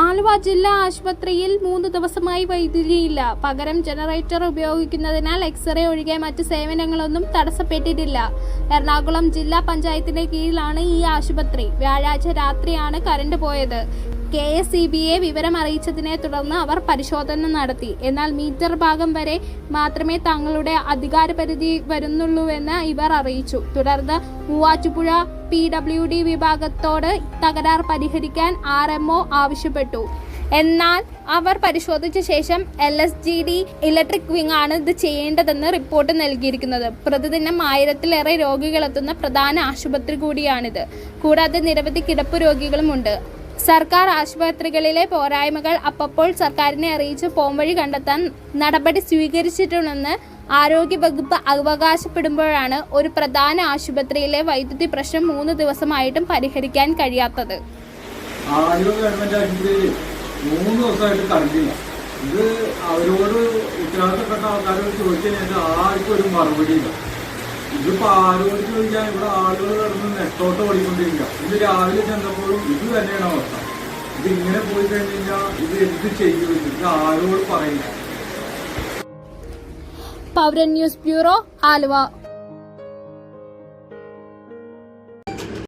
ആലുവ ജില്ലാ ആശുപത്രിയിൽ മൂന്ന് ദിവസമായി വൈദ്യുതിയില്ല. പകരം ജനറേറ്റർ ഉപയോഗിക്കുന്നതിനാൽ എക്സ്റേ ഒഴികെ മറ്റ് സേവനങ്ങളൊന്നും തടസ്സപ്പെട്ടിട്ടില്ല. എറണാകുളം ജില്ലാ പഞ്ചായത്തിന്റെ കീഴിലാണ് ഈ ആശുപത്രി. വ്യാഴാഴ്ച രാത്രിയാണ് കറണ്ട് പോയത്. കെ എസ് ഇ ബിയെ വിവരം അറിയിച്ചതിനെ തുടർന്ന് അവർ പരിശോധന നടത്തി. എന്നാൽ മീറ്റർ ഭാഗം വരെ മാത്രമേ തങ്ങളുടെ അധികാരപരിധി വരുന്നുള്ളൂവെന്ന് ഇവർ അറിയിച്ചു. തുടർന്ന് മൂവാറ്റുപുഴ പി ഡബ്ല്യു ഡി വിഭാഗത്തോട് തകരാർ പരിഹരിക്കാൻ ആർ എം ഒ ആവശ്യപ്പെട്ടു. എന്നാൽ അവർ പരിശോധിച്ച ശേഷം L S G D electric wing ആണ് ഇത് ചെയ്യേണ്ടതെന്ന് റിപ്പോർട്ട് നൽകിയിരിക്കുന്നത്. പ്രതിദിനം ആയിരത്തിലേറെ രോഗികളെത്തുന്ന പ്രധാന ആശുപത്രി കൂടിയാണിത്. കൂടാതെ നിരവധി കിടപ്പ് രോഗികളുമുണ്ട്. സർക്കാർ ആശുപത്രികളിലെ പോരായ്മകൾ അപ്പപ്പോൾ സർക്കാരിനെ അറിയിച്ച് പോംവഴി കണ്ടെത്താൻ നടപടി സ്വീകരിച്ചിട്ടുണ്ടെന്ന് ആരോഗ്യവകുപ്പ് അവകാശപ്പെടുമ്പോഴാണ് ഒരു പ്രധാന ആശുപത്രിയിലെ വൈദ്യുതി പ്രശ്നം മൂന്ന് ദിവസമായിട്ടും പരിഹരിക്കാൻ കഴിയാത്തത്. മൂന്ന് ദിവസമായിട്ട് കറണ്ടില്ല ഇത് അവരോട് ഉത്തരവാദിത്തപ്പെട്ട ആൾക്കാരോട് ചോദിച്ചു കഴിഞ്ഞാൽ ആർക്കും ഒരു മറുപടിയില്ല ഇതിപ്പോ ആരോട് ചോദിക്കാൻ? ഇവിടെ ആളുകൾ കിടന്ന് നെട്ടോട്ട് ഓടിക്കൊണ്ടിരിക്കുക. ഇത് രാവിലെ ചെന്നപ്പോഴും ഇത് തന്നെയാണ് അവസ്ഥ. ഇത് ഇങ്ങനെ പോയി കഴിഞ്ഞ് കഴിഞ്ഞാൽ ഇത് എന്ത് ചെയ്യും? ഇത് ആരോട് പറയില്ല. പൗരൻ ന്യൂസ് ബ്യൂറോ ആലുവ.